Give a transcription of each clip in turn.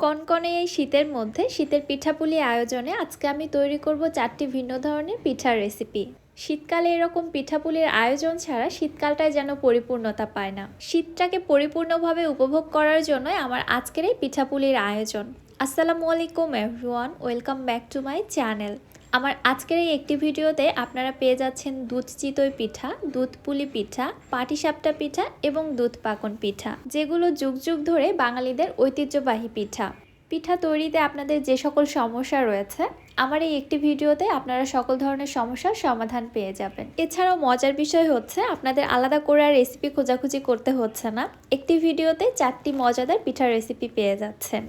কনকনে এই শীতের মধ্যে শীতের পিঠাপুলি আয়োজনে আজকে আমি তৈরি করব চারটি ভিন্ন ধরনের পিঠার রেসিপি শীতকালে এরকম পিঠাপুলির আয়োজন ছাড়া শীতকালটায় যেন পরিপূর্ণতা পায় না। শীতটাকে পরিপূর্ণভাবে উপভোগ করার জন্যই আমার আজকের এই পিঠাপুলির আয়োজন। আসসালামু আলাইকুম everyone welcome back to my channel আমার আজকের এই একটি ভিডিওতে আপনারা পেয়ে যাচ্ছেন দুধ চিতই পিঠা, দুধ পুলি পিঠা, পাটিসাপটা পিঠা এবং দুধ পাকন পিঠা, যেগুলো যুগ যুগ ধরে বাঙালিদের ঐতিহ্যবাহী পিঠা। পিঠা তৈরিতে আপনাদের যে সকল সমস্যা রয়েছে, আমার এই একটি ভিডিওতে আপনারা সকল ধরনের সমস্যার সমাধান পেয়ে যাবেন। এছাড়াও মজার বিষয় হচ্ছে, আপনাদের আলাদা করে আর রেসিপি খোঁজাখুঁজি করতে হচ্ছে না। একটি ভিডিওতে চারটি মজাদার পিঠার রেসিপি পেয়ে যাচ্ছেন।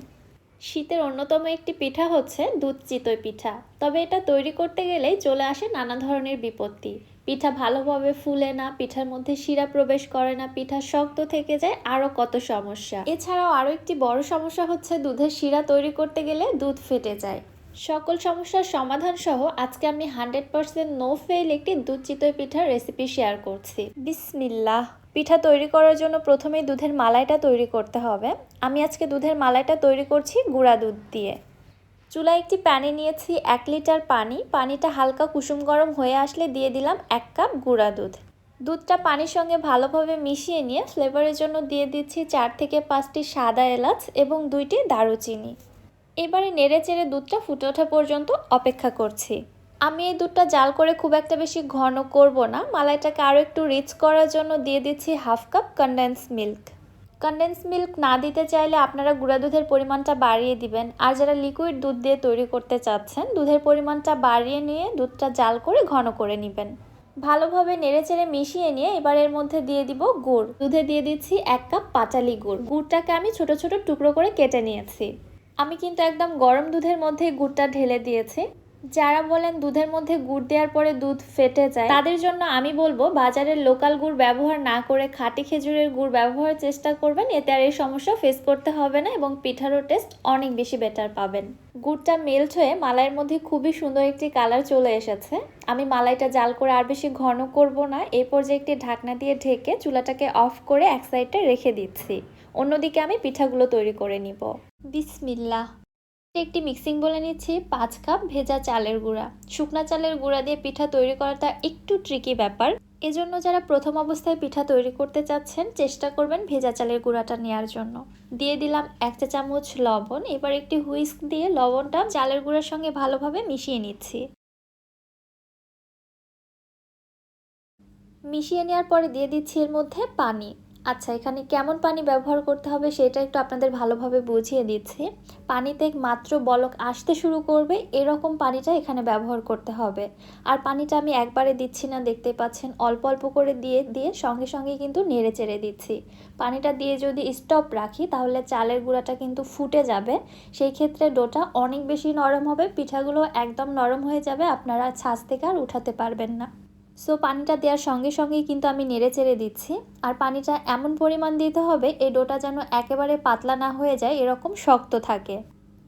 শীতের অন্যতম একটি পিঠা হচ্ছে দুধ চিতই পিঠা। তবে এটা তৈরি করতে গেলেই চলে আসে নানা ধরনের বিপত্তি। পিঠা ভালোভাবে ফুলে না, পিঠার মধ্যে শিরা প্রবেশ করে না, পিঠা শক্ত থেকে যায় আরও কত সমস্যা। এছাড়াও আরও একটি বড় সমস্যা হচ্ছে দুধের শিরা তৈরি করতে গেলে দুধ ফেটে যায়। সকল সমস্যার সমাধান সহ আজকে আমি হান্ড্রেড পার্সেন্ট নো ফেল একটি দুধ চিতই পিঠার রেসিপি শেয়ার করছি। বিসমিল্লাহ। পিঠা তৈরি করার জন্য প্রথমেই দুধের মালাইটা তৈরি করতে হবে। আমি আজকে দুধের মালাইটা তৈরি করছি গুঁড়া দুধ দিয়ে। চুলায় একটি প্যানে নিয়েছি এক লিটার পানি। পানিটা হালকা কুসুম গরম হয়ে আসলে দিয়ে দিলাম এক কাপ গুঁড়া দুধ। দুধটা পানির সঙ্গে ভালোভাবে মিশিয়ে নিয়ে ফ্লেভারের জন্য দিয়ে দিচ্ছি চার থেকে পাঁচটি সাদা এলাচ এবং দুইটি দারুচিনি। এবারে নেড়ে চেড়ে দুধটা ফুটে ওঠা পর্যন্ত অপেক্ষা করছি। আমি এই দুধটা জাল করে খুব একটা বেশি ঘন করব না। মালাইটাকে আরও একটু রিচ করার জন্য দিয়ে দিচ্ছি half cup condense milk condense milk না দিতে চাইলে আপনারা গুঁড়া দুধের পরিমাণটা বাড়িয়ে দিবেন। আর যারা লিকুইড দুধ দিয়ে তৈরি করতে চাচ্ছেন, দুধের পরিমাণটা বাড়িয়ে নিয়ে দুধটা জাল করে ঘন করে নেবেন। ভালোভাবে নেড়েচেড়ে মিশিয়ে নিয়ে এবার এর মধ্যে দিয়ে দিব গুড়। দুধে দিয়ে দিচ্ছি এক কাপ পাটালি গুড়। গুড়টাকে আমি ছোট ছোট টুকরো করে কেটে নিয়েছি। আমি কিন্তু একদম গরম দুধের মধ্যে গুড়টা ঢেলে দিয়েছি। যারা বলেন দুধের মধ্যে গুড় দেওয়ার পরে দুধ ফেটে যায়, তাদের জন্য আমি বলব বাজারের লোকাল গুড় ব্যবহার না করে খাঁটি খেজুরের গুড় ব্যবহারের চেষ্টা করবেন, এতে আর এই সমস্যা ফেস করতে হবে না এবং পিঠারও টেস্ট অনেক বেশি বেটার পাবেন। গুড়টা মেল্ট হয়ে মালাইয়ের মধ্যে খুবই সুন্দর একটি কালার চলে এসেছে। আমি মালাইটা জাল করে আর বেশি ঘন করব না এই পর্যায়ে একটি ঢাকনা দিয়ে ঢেকে চুলাটাকে অফ করে এক সাইডে রেখে দিচ্ছি। অন্যদিকে আমি পিঠাগুলো তৈরি করে নিব। বিসমিল্লাহ। একটি মিক্সিং বলে নিচ্ছি, পাঁচ কাপ ভেজা চালের গুঁড়া। শুকনা চালের গুঁড়া দিয়ে পিঠা তৈরি করাটা একটু ট্রিকি ব্যাপার। এজন্য যারা প্রথম অবস্থায় পিঠা তৈরি করতে চাচ্ছেন, চেষ্টা করবেন ভেজা চালের গুঁড়াটা নেওয়ার জন্য। দিয়ে দিলাম এক চা চামচ লবণ, এবার একটি হুইস্ক দিয়ে লবণটা চালের গুঁড়ার সঙ্গে ভালোভাবে মিশিয়ে নিচ্ছি। মিশিয়ে নেওয়ার পরে দিয়ে দিচ্ছি এর মধ্যে পানি। আচ্ছা এখানে কেমন পানি ব্যবহার করতে হবে সেটা একটু আপনাদের ভালোভাবে বুঝিয়ে দিচ্ছি। পানিতে মাত্র বলক আসতে শুরু করবে, এরকম পানিটা এখানে ব্যবহার করতে হবে। আর পানিটা আমি একবারে দিচ্ছি না, দেখতে পাচ্ছেন, অল্প অল্প করে দিয়ে দিয়ে সঙ্গে সঙ্গে কিন্তু নেড়ে চেড়ে দিচ্ছি। পানিটা দিয়ে যদি স্টপ রাখি, তাহলে চালের গুঁড়াটা কিন্তু ফুটে যাবে। সেই ক্ষেত্রে ডোটা অনেক বেশি নরম হবে, পিঠাগুলো একদম নরম হয়ে যাবে, আপনারা ছাঁচ থেকে আর উঠাতে পারবেন না। সো পানিটা দেওয়ার সঙ্গে সঙ্গেই কিন্তু আমি নেড়ে চেড়ে দিচ্ছি। আর পানিটা এমন পরিমাণ দিতে হবে, এই ডোটা যেন একেবারে পাতলা না হয়ে যায়, এরকম শক্ত থাকে।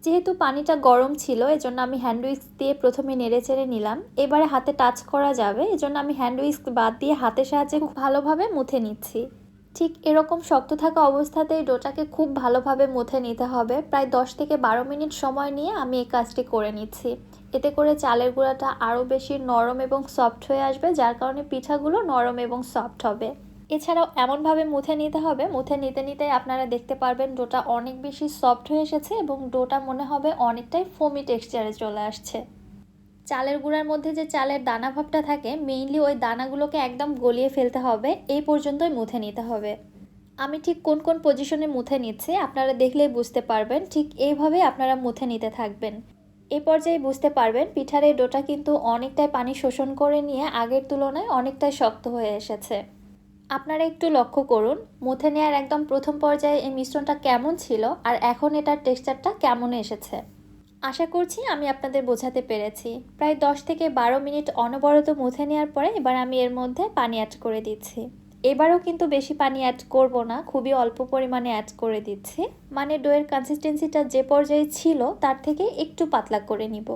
যেহেতু পানিটা গরম ছিল, এজন্য আমি হ্যান্ড উইক্স দিয়ে প্রথমে নেড়ে চেড়ে নিলাম। এবারে হাতে টাচ করা যাবে, এজন্য আমি হ্যান্ড উইক্স বাদ দিয়ে হাতের সাহায্যে খুব ভালোভাবে মুথে নিচ্ছি। ঠিক এরকম শক্ত থাকা অবস্থাতেই ডোটাকে খুব ভালোভাবে মুথে নিতে হবে। প্রায় দশ থেকে বারো মিনিট সময় নিয়ে আমি এই কাজটি করে নিচ্ছি। এতে করে চালের গুঁড়াটা আরও বেশি নরম এবং সফট হয়ে আসবে, যার কারণে পিঠাগুলো নরম এবং সফট হবে। এছাড়াও এমনভাবে মুথে নিতে হবে, মুথে নিতে নিতে আপনারা দেখতে পারবেন ডোটা অনেক বেশি সফট হয়ে এসেছে এবং ডোটা মনে হবে অনেকটাই ফোমি টেক্সচারে চলে আসছে। চালের গুঁড়ার মধ্যে যে চালের দানা ভাবটা থাকে মেইনলি ওই দানাগুলোকে একদম গলিয়ে ফেলতে হবে। এই পর্যন্তই মুথে নিতে হবে। আমি ঠিক কোন কোন পজিশনে মুথে নিচ্ছি, আপনারা দেখলেই বুঝতে পারবেন। ঠিক এইভাবে আপনারা মুথে নিতে থাকবেন। এ পর্যায়ে বুঝতে পারবেন, পিঠার এই ডোটা কিন্তু অনেকটাই পানি শোষণ করে নিয়ে আগের তুলনায় অনেকটাই শক্ত হয়ে এসেছে। আপনারা একটু লক্ষ্য করুন, মুথে নেওয়ার একদম প্রথম পর্যায়ে এই মিশ্রণটা কেমন ছিল, আর এখন এটার টেক্সচারটা কেমন এসেছে। আশা করছি আমি আপনাদের বোঝাতে পেরেছি। প্রায় দশ থেকে বারো মিনিট অনবরত মুছে নেওয়ার পরে এবার আমি এর মধ্যে পানি অ্যাড করে দিচ্ছি। এবারও কিন্তু বেশি পানি অ্যাড করব না, খুবই অল্প পরিমাণে অ্যাড করে দিচ্ছি। মানে ডোয়ের কনসিস্টেন্সিটা যে পর্যায়ে ছিল, তার থেকে একটু পাতলা করে নিব।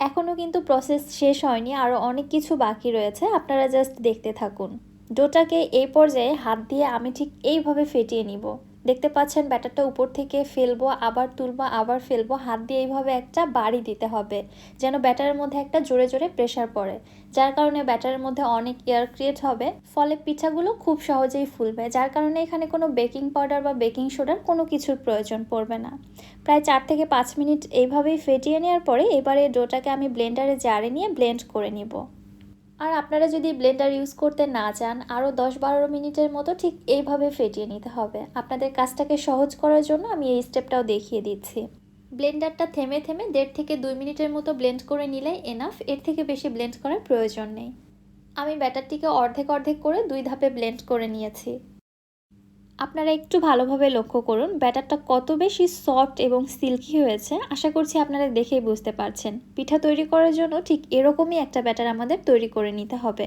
এখনও কিন্তু প্রসেস শেষ হয়নি আরও অনেক কিছু বাকি রয়েছে, আপনারা জাস্ট দেখতে থাকুন। ডোটাকে এই পর্যায়ে হাত দিয়ে আমি ঠিক এইভাবে ফেটিয়ে নিব। দেখতে পাচ্ছেন ব্যাটারটা উপর থেকে ফেলব, আবার তুলবো, আবার ফেলব। হাত দিয়ে এইভাবে একটা বাড়ি দিতে হবে, যেন ব্যাটারের মধ্যে একটা জোরে জোরে প্রেশার পড়ে। যার কারণে ব্যাটারের মধ্যে অনেক এয়ার ক্রিয়েট হবে, ফলে পিঠাগুলো খুব সহজেই ফুলবে, যার কারণে এখানে কোনো বেকিং পাউডার বা বেকিং সোডার কোনো কিছুর প্রয়োজন পড়বে না। প্রায় চার থেকে পাঁচ মিনিট এইভাবেই ফেটিয়ে নেওয়ার পরে এবারে ডোটাকে আমি ব্লেন্ডারে জারে নিয়ে ব্লেন্ড করে নিব। আর আপনারা যদি ব্লেন্ডার ইউজ করতে না চান আরও দশ বারো মিনিটের মতো ঠিক এইভাবে ফেটিয়ে নিতে হবে। আপনাদের কাজটাকে সহজ করার জন্য আমি এই স্টেপটাও দেখিয়ে দিচ্ছি। ব্লেন্ডারটা থেমে থেমে দেড় থেকে দুই মিনিটের মতো ব্লেন্ড করে নিলে এনাফ, এর থেকে বেশি ব্লেন্ড করার প্রয়োজন নেই। আমি ব্যাটারটিকে অর্ধেক অর্ধেক করে দুই ধাপে ব্লেন্ড করে নিয়েছি। আপনারা একটু ভালোভাবে লক্ষ্য করুন, ব্যাটারটা কত বেশি সফট এবং সিল্কি হয়েছে, আশা করছি আপনারা দেখেই বুঝতে পারছেন। পিঠা তৈরি করার জন্য ঠিক এরকমই একটা ব্যাটার আমাদের তৈরি করে নিতে হবে।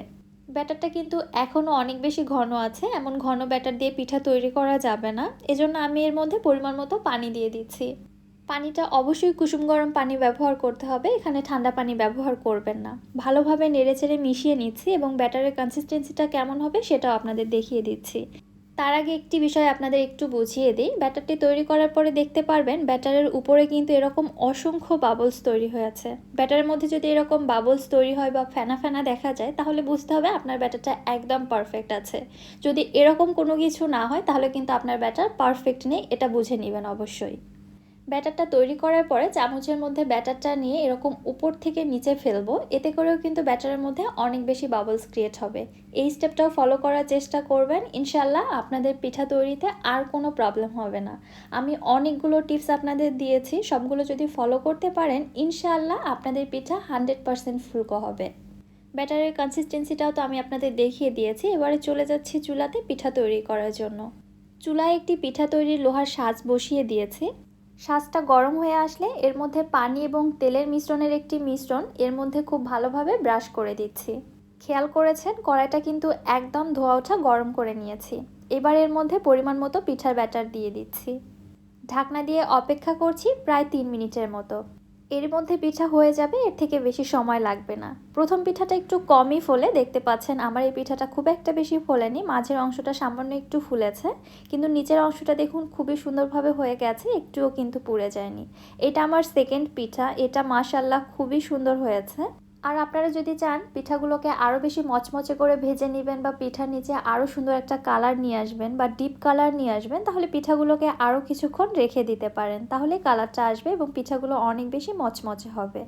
ব্যাটারটা কিন্তু এখনও অনেক বেশি ঘন আছে, এমন ঘন ব্যাটার দিয়ে পিঠা তৈরি করা যাবে না। এজন্য আমি এর মধ্যে পরিমাণ মতো পানি দিয়ে দিচ্ছি। পানিটা অবশ্যই কুসুম গরম পানি ব্যবহার করতে হবে, এখানে ঠান্ডা পানি ব্যবহার করবেন না। ভালোভাবে নেড়েচেড়ে মিশিয়ে নিচ্ছি এবং ব্যাটারের কনসিস্টেন্সিটা কেমন হবে সেটাও আপনাদের দেখিয়ে দিচ্ছি। তার আগে একটি বিষয় আপনাদের একটু বুঝিয়ে দিই। ব্যাটারটি তৈরি করার পরে দেখতে পারবেন, ব্যাটারের উপরে কিন্তু এরকম অসংখ্য বাবলস তৈরি হয়েছে ব্যাটারের মধ্যে যদি এরকম বাবলস তৈরি হয় বা ফেনা ফেনা দেখা যায়, তাহলে বুঝতে হবে আপনার ব্যাটারটা একদম পারফেক্ট আছে। যদি এরকম কোনো কিছু না হয়, তাহলে কিন্তু আপনার ব্যাটার পারফেক্ট নেই, এটা বুঝে নেবেন অবশ্যই। ব্যাটারটা তৈরি করার পরে চামচের মধ্যে ব্যাটারটা নিয়ে এরকম উপর থেকে নিচে ফেলব। এতে করেও কিন্তু ব্যাটারের মধ্যে অনেক বেশি বাবলস ক্রিয়েট হবে। এই স্টেপটাও ফলো করার চেষ্টা করবেন। ইনশাল্লাহ আপনাদের পিঠা তৈরিতে আর কোনো প্রবলেম হবে না। আমি অনেকগুলো টিপস আপনাদের দিয়েছি। সবগুলো যদি ফলো করতে পারেন ইনশাল্লাহ আপনাদের পিঠা হান্ড্রেড পারসেন্ট ফুলকো হবে। ব্যাটারের কনসিস্টেন্সিটাও তো আমি আপনাদের দেখিয়ে দিয়েছি। এবারে চলে যাচ্ছি চুলাতে পিঠা তৈরি করার জন্য। চুলায় একটি পিঠা তৈরির লোহার সাজ বসিয়ে দিয়েছি। সাজটা গরম হয়ে আসলে এর মধ্যে পানি এবং তেলের মিশ্রণের একটি মিশ্রণ এর মধ্যে খুব ভালোভাবে ব্রাশ করে দিচ্ছি। খেয়াল করেছেন, কড়াইটা কিন্তু একদম ধোয়া ওঠা গরম করে নিয়েছি। এবার এর মধ্যে পরিমাণ মতো পিঠার ব্যাটার দিয়ে দিচ্ছি। ঢাকনা দিয়ে অপেক্ষা করছি প্রায় তিন মিনিটের মতো। এর মধ্যে পিঠা হয়ে যাবে, এর থেকে বেশি সময় লাগবে না। প্রথম পিঠাটা একটু কমই ফোলে, দেখতে পাচ্ছেন আমার এই পিঠাটা খুব একটা বেশি ফোলেনি, মাঝের অংশটা সামান্য একটু ফুলেছে, কিন্তু নিচের অংশটা দেখুন খুবই সুন্দরভাবে হয়ে গেছে, একটুও কিন্তু পুড়ে যায়নি। এটা আমার সেকেন্ড পিঠা, এটা মাশাল্লাহ খুবই সুন্দর হয়েছে। আর আপনারা যদি চান, পিঠাগুলোকে আরও বেশি মচমচে করে ভেজে নেবেন বা পিঠার নিচে আরও সুন্দর একটা কালার নিয়ে আসবেন বা ডিপ কালার নিয়ে আসবেন, তাহলে পিঠাগুলোকে আরও কিছুক্ষণ রেখে দিতে পারেন। তাহলে কালারটা আসবে এবং পিঠাগুলো অনেক বেশি মচমচে হবে।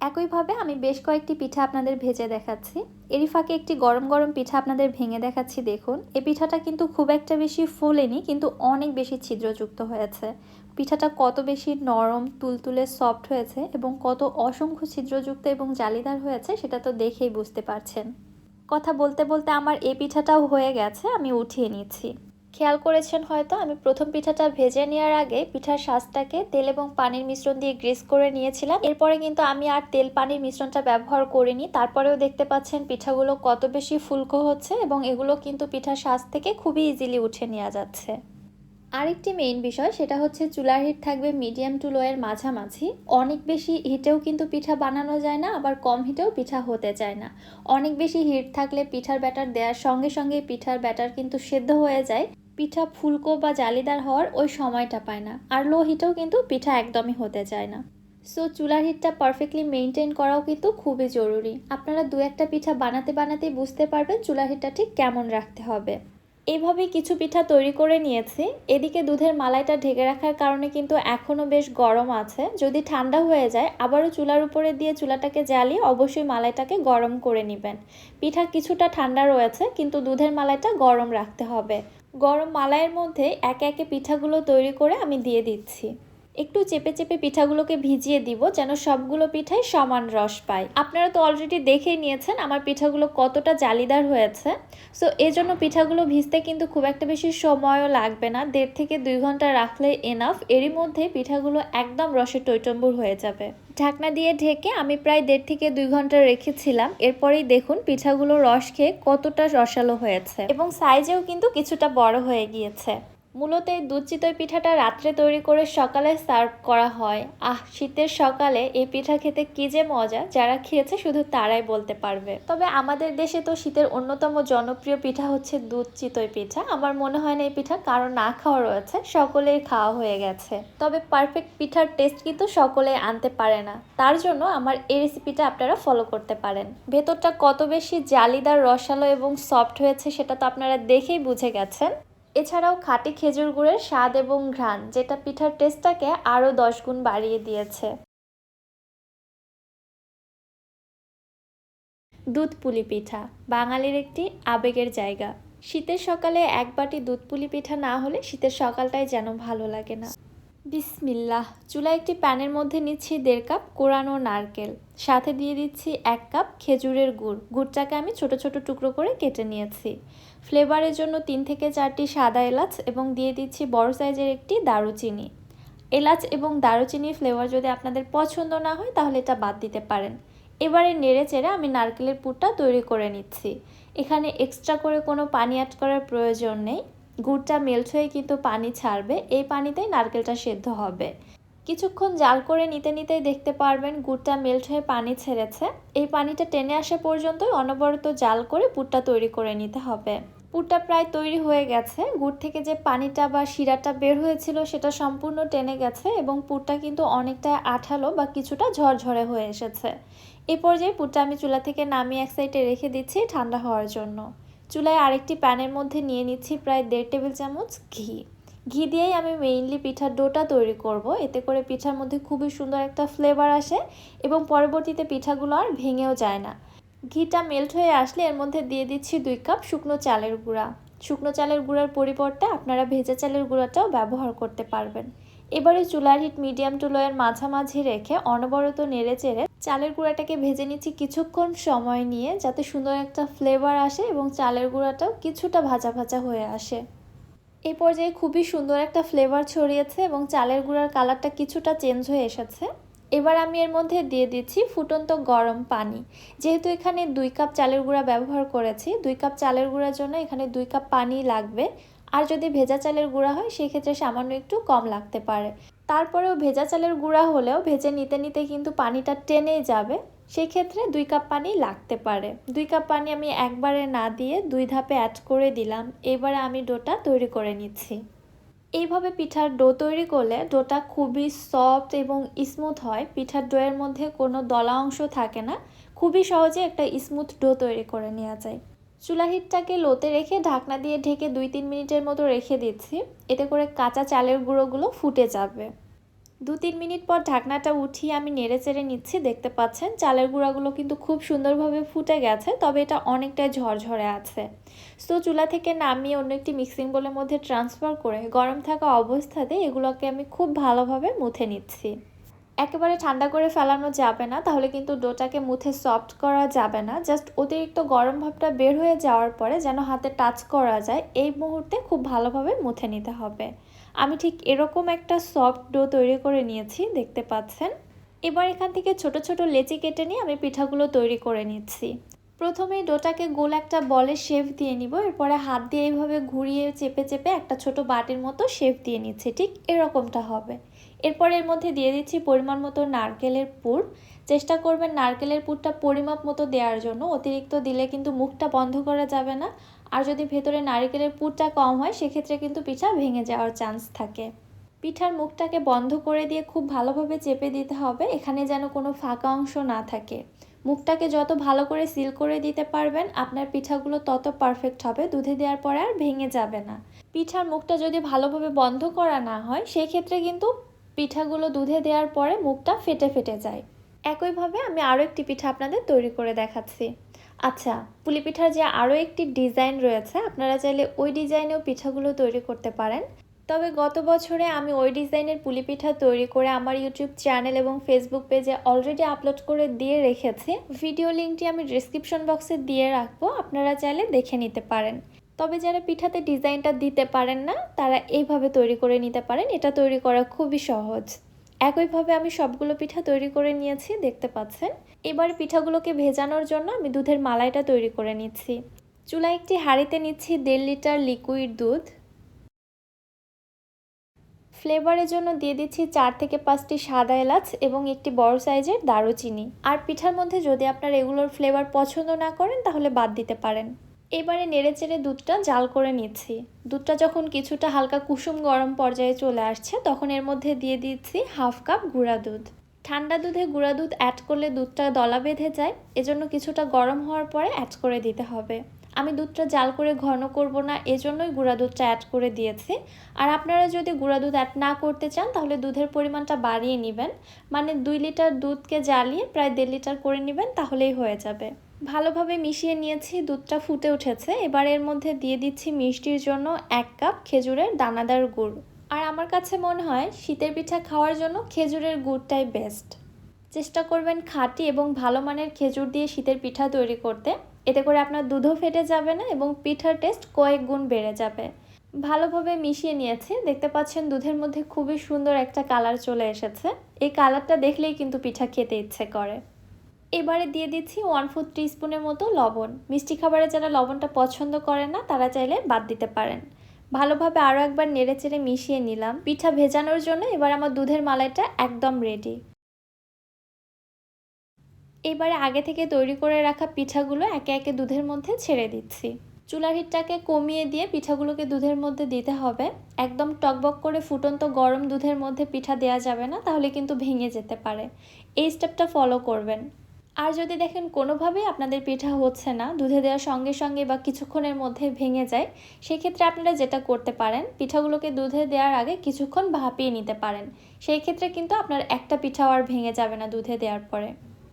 একইভাবে আমি বেশ কয়েকটি পিঠা আপনাদের ভেজে দেখাচ্ছি। এরই ফাঁকে একটি গরম গরম পিঠা আপনাদের ভেঙে দেখাচ্ছি, দেখুন। এই পিঠাটা কিন্তু খুব একটা বেশি ফুলেনি, কিন্তু অনেক বেশি ছিদ্রযুক্ত হয়েছে। পিঠাটা কত বেশি নরম, তুলতুলে সফট হয়েছে এবং কত অসংখ্য ছিদ্রযুক্ত এবং জালিদার হয়েছে সেটা তো দেখেই বুঝতে পারছেন। কথা বলতে বলতে আমার এই পিঠাটাও হয়ে গেছে, আমি উঠিয়ে নিচ্ছি। খেয়াল করেছেন হয়তো, আমি প্রথম পিঠাটা ভেজে নেওয়ার আগে পিঠার শাঁসটাকে তেল এবং পানির মিশ্রণ দিয়ে গ্রেস করে নিয়েছিলাম। এরপরে কিন্তু আমি আর তেল, পানির মিশ্রণটা ব্যবহার করিনি। তারপরেও দেখতে পাচ্ছেন পিঠাগুলো কত বেশি ফুলকো হচ্ছে এবং এগুলো কিন্তু পিঠার শাঁস থেকে খুবই ইজিলি উঠে নেওয়া যাচ্ছে। আরেকটি মেইন বিষয়, সেটা হচ্ছে চুলার হিট থাকবে মিডিয়াম টু লোয়ের মাঝামাঝি। অনেক বেশি হিটেও কিন্তু পিঠা বানানো যায় না, আবার কম হিটেও পিঠা হতে চায় না। অনেক বেশি হিট থাকলে পিঠার ব্যাটার দেওয়ার সঙ্গে সঙ্গে পিঠার ব্যাটার কিন্তু সেদ্ধ হয়ে যায়। পিঠা ফুলকো বা জালিদার হওয়ার ওই সময়টা পায় না, আর লো হিটেও কিন্তু পিঠা একদমই হতে চায় না। সো চুলার হিটটা পারফেক্টলি মেনটেন করাও কিন্তু খুবই জরুরি। আপনারা দু একটা পিঠা বানাতে বানাতেই বুঝতে পারবেন চুলার হিটটা ঠিক কেমন রাখতে হবে। এইভাবে কিছু পিঠা তৈরি করে নিয়েছি। এদিকে দুধের মালাইটা ঢেকে রাখার কারণে কিন্তু এখনও বেশ গরম আছে। যদি ঠান্ডা হয়ে যায়, আবারও চুলার উপরে দিয়ে চুলাটাকে জ্বালিয়ে অবশ্যই মালাইটাকে গরম করে নেবেন। পিঠা কিছুটা ঠান্ডা রয়েছে, কিন্তু দুধের মালাইটা গরম রাখতে হবে। গরম মালাইয়ের মধ্যে একে একে পিঠাগুলো তৈরি করে আমি দিয়ে দিচ্ছি। একটু চেপে চেপে পিঠাগুলোকে ভিজিয়ে দিব যেন সবগুলো পিঠাই সমান রস পায়। আপনারা তো অলরেডি দেখেই নিয়েছেন আমার পিঠাগুলো কতটা জালিদার হয়েছে। সো এই জন্য পিঠাগুলো ভিজতে কিন্তু খুব একটা বেশি সময়ও লাগবে না। দেড় থেকে দুই ঘণ্টা রাখলে এনাফ এরই মধ্যে পিঠাগুলো একদম রসে টৈটম্বুর হয়ে যাবে। ঢাকনা দিয়ে ঢেকে আমি প্রায় দেড় থেকে দুই ঘণ্টা রেখেছিলাম। এরপরেই দেখুন পিঠাগুলো রস খেয়ে কতটা রসালো হয়েছে। এবং সাইজেও কিন্তু কিছুটা বড় হয়ে গিয়েছে। মূলত এই দুধ চিতই পিঠাটা রাত্রে তৈরি করে সকালে সার্ভ করা হয়। আহ, শীতের সকালে এই পিঠা খেতে কি যে মজা, যারা খেয়েছে শুধু তারাই বলতে পারবে। তবে আমাদের দেশে তো শীতের অন্যতম জনপ্রিয় পিঠা হচ্ছে দুধ চিতই পিঠা। আমার মনে হয় না এই পিঠা কারও না খাওয়া রয়েছে, সকলেই খাওয়া হয়ে গেছে। তবে পারফেক্ট পিঠার টেস্ট কিন্তু সকলেই আনতে পারে না। তার জন্য আমার এই রেসিপিটা আপনারা ফলো করতে পারেন। ভেতরটা কত বেশি জালিদার, রসালো এবং সফট হয়েছে সেটা তো আপনারা দেখেই বুঝে গেছেন। এছাড়াও খাঁটি খেজুর গুড়ের স্বাদ এবং ঘ্রাণ, যেটা পিঠার টেস্টটাকে আরও দশ গুণ বাড়িয়ে দিয়েছে। দুধ পুলি পিঠা বাঙালির একটি আবেগের জায়গা। শীতের সকালে এক বাটি দুধ পুলি পিঠা না হলে শীতের সকালটাই যেন ভালো লাগে না। বিসমিল্লাহ চুলা একটি প্যানের মধ্যে নিচ্ছি দেড় কাপ কোরানো নারকেল। সাথে দিয়ে দিচ্ছি এক কাপ খেজুরের গুড়। গুড়টাকে আমি ছোট ছোট টুকরো করে কেটে নিয়েছি। ফ্লেভারের জন্য তিন থেকে চারটি সাদা এলাচ এবং দিয়ে দিচ্ছি বড় সাইজের একটি দারুচিনি। এলাচ এবং দারুচিনির ফ্লেভার যদি আপনাদের পছন্দ না হয়, তাহলে এটা বাদ দিতে পারেন। এবারে নেড়ে চেড়ে আমি নারকেলের পুরটা তৈরি করে নিচ্ছি। এখানে এক্সট্রা করে কোনো পানি অ্যাড করার প্রয়োজন নেই। গুড়টা মেল্ট হয়ে কিন্তু পানি ছাড়বে। এই পানিতেই নারকেলটা সেদ্ধ হবে। কিছুক্ষণ জাল করে নিতে নিতেই দেখতে পারবেন গুড়টা মেল্ট হয়ে পানি ছেড়েছে। এই পানিটা টেনে আসা পর্যন্তই অনবরত জাল করে পুরটা তৈরি করে নিতে হবে। পুরটা প্রায় তৈরি হয়ে গেছে। গুড় থেকে যে পানিটা বা শিরাটা বের হয়েছিল সেটা সম্পূর্ণ টেনে গেছে এবং পুরটা কিন্তু অনেকটা আঠালো বা কিছুটা ঝরঝরে হয়ে এসেছে। এই পর্যায়ে পুরটা আমি চুলা থেকে নামিয়ে এক সাইডে রেখে দিচ্ছি ঠান্ডা হওয়ার জন্য। চুলায় আরেকটি প্যানের মধ্যে নিয়ে নিচ্ছি প্রায় দেড় টেবিল চামচ ঘি। ঘি দিয়েই আমি মেইনলি পিঠার ডোটা তৈরি করব। এতে করে পিঠার মধ্যে খুবই সুন্দর একটা ফ্লেভার আসে এবং পরবর্তীতে পিঠাগুলো আর ভেঙেও যায় না। ঘিটা মেল্ট হয়ে আসলে এর মধ্যে দিয়ে দিচ্ছি দুই কাপ শুকনো চালের গুঁড়া। শুকনো চালের গুঁড়ার পরিবর্তে আপনারা ভেজা চালের গুঁড়াটাও ব্যবহার করতে পারবেন। এবারে চুলার হিট মিডিয়াম টু লোয়ের মাঝামাঝি রেখে অনবরত নেড়ে চেড়ে চালের গুঁড়াটাকে ভেজে নিচ্ছি কিছুক্ষণ সময় নিয়ে যাতে সুন্দর একটা ফ্লেভার আসে এবং চালের গুঁড়াটাও কিছুটা ভাজা ভাজা হয়ে আসে। এই পর্যায়ে খুবই সুন্দর একটা ফ্লেভার ছড়িয়েছে এবং চালের গুঁড়ার কালারটা কিছুটা চেঞ্জ হয়ে এসেছে। এবার আমি এর মধ্যে দিয়ে দিচ্ছি ফুটন্ত গরম পানি। যেহেতু এখানে দুই কাপ চালের গুঁড়া ব্যবহার করেছি, দুই কাপ চালের গুঁড়ার জন্য এখানে দুই কাপ পানি লাগবে। আর যদি ভেজা চালের গুঁড়া হয়, সেক্ষেত্রে সামান্য একটু কম লাগতে পারে। তারপরেও ভেজা চালের গুঁড়া হলেও ভেজে নিতে নিতে কিন্তু পানিটা টেনেই যাবে। সেই ক্ষেত্রে দুই কাপ পানি লাগতে পারে। দুই কাপ পানি আমি একবারে না দিয়ে দুই ধাপে অ্যাড করে দিলাম। এবারে আমি ডোটা তৈরি করে নিচ্ছি। এইভাবে পিঠার ডো তৈরি করলে ডোটা খুবই সফট এবং স্মুথ হয়। পিঠার ডোয়ের মধ্যে কোনো দলা অংশ থাকে না। খুবই সহজে একটা স্মুথ ডো তৈরি করে নেওয়া যায়। চুলা হিটটাকে লোতে রেখে ঢাকনা দিয়ে ঢেকে দুই তিন মিনিটের মতো রেখে দিচ্ছি। এতে করে কাঁচা চালের গুঁড়োগুলো ফুটে যাবে। দু তিন মিনিট পর ঢাকনাটা উঠিয়ে আমি নেড়ে চেড়ে নিচ্ছি। দেখতে পাচ্ছেন, চালের গুঁড়াগুলো কিন্তু খুব সুন্দরভাবে ফুটে গেছে, তবে এটা অনেকটাই ঝরঝরে আছে। সো চুলা থেকে নামিয়ে অন্য একটি মিক্সিং বোলের মধ্যে ট্রান্সফার করে গরম থাকা অবস্থাতে এগুলোকে আমি খুব ভালোভাবে মুথে নিচ্ছি। একেবারে ঠান্ডা করে ফেলানো যাবে না, তাহলে কিন্তু ডোটাকে মুথে সফট করা যাবে না। জাস্ট অতিরিক্ত গরম ভাবটা বের হয়ে যাওয়ার পরে যেন হাতে টাচ করা যায়, এই মুহূর্তে খুব ভালোভাবে মুথে নিতে হবে। আমি ঠিক এরকম একটা সফট ডো তৈরি করে নিয়েছি, দেখতে পাচ্ছেন। এবার এখান থেকে ছোট ছোট লেচি কেটে নিয়ে আমি পিঠাগুলো তৈরি করে নিচ্ছি। প্রথমে ডোটাকে গোল একটা বলের শেপ দিয়ে নিব, এরপরে হাত দিয়ে এইভাবে ঘুরিয়ে চেপে চেপে একটা ছোট বাটির মতো শেপ দিয়ে নিচ্ছি, ঠিক এরকমটা হবে। এরপর এর মধ্যে দিয়ে দিচ্ছি পরিমাণ মতো নারকেলের পুর। চেষ্টা করবেন নারকেলের পুরটা পরিমাপ মতো দেওয়ার জন্য, অতিরিক্ত দিলে কিন্তু মুখটা বন্ধ করা যাবে না। আর যদি ভেতরে নারকেলের পুরটা কম হয়, সেক্ষেত্রে কিন্তু পিঠা ভেঙে যাওয়ার চান্স থাকে। পিঠার মুখটাকে বন্ধ করে দিয়ে খুব ভালোভাবে চেপে দিতে হবে, এখানে যেন কোনো ফাঁকা অংশ না থাকে। মুখটাকে যত ভালো করে সিল করে দিতে পারবেন, আপনার পিঠাগুলো তত পারফেক্ট হবে, দুধে দেওয়ার পরে আর ভেঙে যাবে না। পিঠার মুখটা যদি ভালোভাবে বন্ধ করা না হয় সেই ক্ষেত্রে কিন্তু পিঠাগুলো দুধে দেওয়ার পরে মুখটা ফেটে ফেটে যায়। একইভাবে আমি আরও একটি পিঠা আপনাদের তৈরি করে দেখাচ্ছি। আচ্ছা পুলি পিঠার যে আরও একটি ডিজাইন রয়েছে, আপনারা চাইলে ওই ডিজাইনেও পিঠাগুলো তৈরি করতে পারেন। তবে গত বছরে আমি ওই ডিজাইনের পুলি পিঠা তৈরি করে আমার ইউটিউব চ্যানেল এবং ফেসবুক পেজে অলরেডি আপলোড করে দিয়ে রেখেছি। ভিডিও লিঙ্কটি আমি ডিসক্রিপশন বক্সে দিয়ে রাখব, আপনারা চাইলে দেখে নিতে পারেন। তবে যারা পিঠাতে ডিজাইনটা দিতে পারেন না, তারা এইভাবে তৈরি করে নিতে পারেন। এটা তৈরি করা খুবই সহজ। একইভাবে আমি সবগুলো পিঠা তৈরি করে নিয়েছি, দেখতে পাচ্ছেন। এবার পিঠাগুলোকে ভেজানোর জন্য আমি দুধের মালাইটা তৈরি করে নিচ্ছি। চুলা একটি হাঁড়িতে নিচ্ছি দেড় লিটার লিকুইড দুধ। ফ্লেভারের জন্য দিয়ে দিচ্ছি চার থেকে পাঁচটি সাদা এলাচ এবং একটি বড় সাইজের দারুচিনি। আর পিঠার মধ্যে যদি আপনার এগুলোর ফ্লেভার পছন্দ না করেন, তাহলে বাদ দিতে পারেন। এবারে নেড়ে চেড়ে দুধটা জাল করে নিচ্ছি। দুধটা যখন কিছুটা হালকা কুসুম গরম পর্যায়ে চলে আসছে, তখন এর মধ্যে দিয়ে দিচ্ছি হাফ কাপ গুঁড়া দুধ। ঠান্ডা দুধে গুঁড়া দুধ অ্যাড করলে দুধটা দলা বেঁধে যায়, এজন্য কিছুটা গরম হওয়ার পরে অ্যাড করে দিতে হবে। আমি দুধটা জাল করে ঘন করব না, এজন্যই গুঁড়া দুধটা অ্যাড করে দিয়েছি। আর আপনারা যদি গুঁড়া দুধ অ্যাড না করতে চান, তাহলে দুধের পরিমাণটা বাড়িয়ে নেবেন। মানে দুই লিটার দুধকে জ্বালিয়ে প্রায় দেড় লিটার করে নেবেন, তাহলেই হয়ে যাবে। ভালোভাবে মিশিয়ে নিয়েছি, দুধটা ফুটে উঠেছে। এবার এর মধ্যে দিয়ে দিচ্ছি মিষ্টির জন্য এক কাপ খেজুরের দানাদার গুড়। আর আমার কাছে মনে হয় শীতের পিঠা খাওয়ার জন্য খেজুরের গুড়টাই বেস্ট চেষ্টা করবেন খাঁটি এবং ভালো মানের খেজুর দিয়ে শীতের পিঠা তৈরি করতে। এতে করে আপনার দুধও ফেটে যাবে না এবং পিঠার টেস্ট কয়েক গুণ বেড়ে যাবে। ভালোভাবে মিশিয়ে নিয়েছি। দেখতে পাচ্ছেন দুধের মধ্যে খুবই সুন্দর একটা কালার চলে এসেছে। এই কালারটা দেখলেই কিন্তু পিঠা খেতে ইচ্ছে করে। এবারে দিয়ে দিচ্ছি ওয়ান ফোর স্পুনের মতো লবণ। মিষ্টি খাবারে যারা লবণটা পছন্দ করে না, তারা চাইলে বাদ দিতে পারেন। ভালোভাবে আরও একবার নেড়েচেড়ে মিশিয়ে নিলাম। পিঠা ভেজানোর জন্য এবার আমার দুধের মালাইটা একদম রেডি এবারে আগে থেকে তৈরি করে রাখা পিঠাগুলো একে একে দুধের মধ্যে ছেড়ে দিচ্ছি। চুলার হিটটাকে কমিয়ে দিয়ে পিঠাগুলোকে দুধের মধ্যে দিতে হবে। একদম টকবক করে ফুটন্ত গরম দুধের মধ্যে পিঠা দেওয়া যাবে না, তাহলে কিন্তু ভেঙে যেতে পারে। এই স্টেপটা ফলো করবেন। আর যদি দেখেন কোনোভাবেই আপনাদের পিঠা হচ্ছে না, দুধে দেওয়ার সঙ্গে সঙ্গে বা কিছুক্ষণের মধ্যে ভেঙে যায়, সেক্ষেত্রে আপনারা যেটা করতে পারেন, পিঠাগুলোকে দুধে দেওয়ার আগে কিছুক্ষণ ভাপিয়ে নিতে পারেন। সেই ক্ষেত্রে কিন্তু আপনার একটা পিঠাও আর ভেঙে যাবে না দুধে দেওয়ার পরে।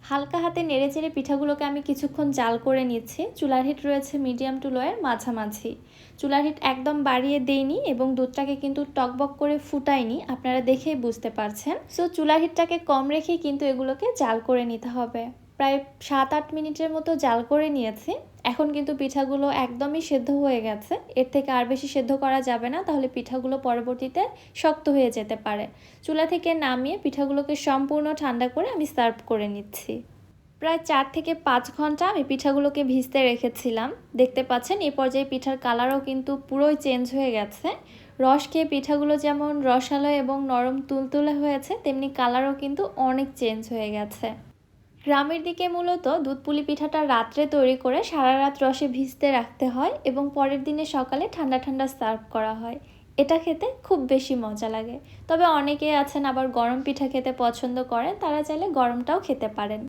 হালকা হাতে নেড়ে চেড়ে পিঠাগুলোকে আমি কিছুক্ষণ জাল করে নিচ্ছি। চুলার হিট রয়েছে মিডিয়াম টু লোয়ের মাঝামাঝি। চুলার হিট একদম বাড়িয়ে দেইনি এবং দুধটাকে কিন্তু টকবক করে ফুটাইনি, আপনারা দেখেই বুঝতে পারছেন। সো চুলার হিটটাকে কম রেখেই কিন্তু এগুলোকে জাল করে নিতে হবে। প্রায় সাত আট মিনিটের মতো জাল করে নিয়েছি। এখন কিন্তু পিঠাগুলো একদমই সেদ্ধ হয়ে গেছে। এর থেকে আর বেশি সেদ্ধ করা যাবে না, তাহলে পিঠাগুলো পরবর্তীতে শক্ত হয়ে যেতে পারে। চুলা থেকে নামিয়ে পিঠাগুলোকে সম্পূর্ণ ঠান্ডা করে আমি সার্ভ করে নিচ্ছি। প্রায় চার থেকে পাঁচ ঘণ্টা আমি পিঠাগুলোকে ভিজতে রেখেছিলাম। দেখতে পাচ্ছেন এই পর্যায়ে পিঠার কালারও কিন্তু পুরোই চেঞ্জ হয়ে গেছে। রস খেয়ে পিঠাগুলো যেমন রসালো এবং নরম তুলতুলে হয়েছে, তেমনি কালারও কিন্তু অনেক চেঞ্জ হয়ে গেছে। গ্রামের দিকে মূলত দুধপুলি পিঠাটা রাত্রে তৈরি করে সারা রাত রসে ভিজতে রাখতে হয় এবং পরের দিনে সকালে ঠান্ডা ঠান্ডা সার্ভ করা হয়। এটা খেতে খুব বেশি মজা লাগে। তবে অনেকে আছেন আবার গরম পিঠা খেতে পছন্দ করেন, তারা চাইলে গরমটাও খেতে পারেন।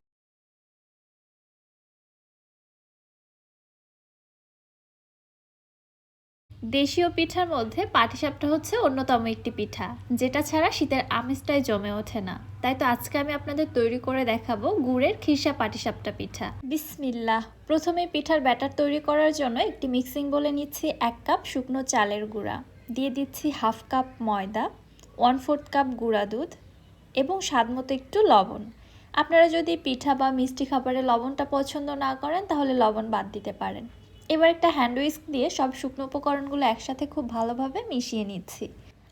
দেশীয় পিঠার মধ্যে পাটিসাপটা হচ্ছে অন্যতম একটি পিঠা, যেটা ছাড়া শীতের আমেজটাই জমে ওঠে না। তাই তো আজকে আমি আপনাদের তৈরি করে দেখাবো গুড়ের খিরসা পাটিসাপটা পিঠা। বিসমিল্লাহ। প্রথমে পিঠার ব্যাটার তৈরি করার জন্য একটি মিক্সিং বলে নিচ্ছি এক কাপ শুকনো চালের গুঁড়া। দিয়ে দিচ্ছি হাফ কাপ ময়দা, ওয়ান ফোর্থ কাপ গুঁড়া দুধ এবং স্বাদ মতো একটু লবণ। আপনারা যদি পিঠা বা মিষ্টি খাবারে লবণটা পছন্দ না করেন, তাহলে লবণ বাদ দিতে পারেন। এবার একটা হ্যান্ড উইস্ক দিয়ে সব শুকনো উপকরণগুলো একসাথে খুব ভালোভাবে মিশিয়ে নিচ্ছি।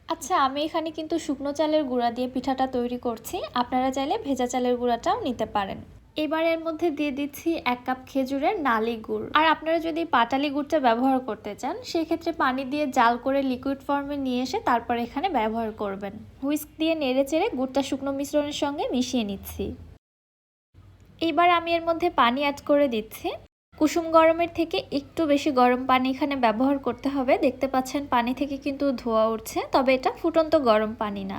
আচ্ছা আমি এখানে কিন্তু শুকনো চালের গুঁড়া দিয়ে পিঠাটা তৈরি করছি। আপনারা চাইলে ভেজা চালের গুঁড়াটাও নিতে পারেন। এবার এর মধ্যে দিয়ে দিচ্ছি এক কাপ খেজুরের নালি গুড়। আর আপনারা যদি পাটালি গুড়টা ব্যবহার করতে চান, সেক্ষেত্রে পানি দিয়ে জাল করে লিকুইড ফর্মে নিয়ে এসে তারপর এখানে ব্যবহার করবেন। হুইস্ক দিয়ে নেড়ে চেড়ে গুড়টা শুকনো মিশ্রণের সঙ্গে মিশিয়ে নিচ্ছি। এবার আমি এর মধ্যে পানি অ্যাড করে দিচ্ছি। কুসুম গরমের থেকে একটু বেশি গরম পানি এখানে ব্যবহার করতে হবে। দেখতে পাচ্ছেন, পানি থেকে কিন্তু ধোয়া উঠছে, তবে এটা ফুটন্ত গরম পানি না।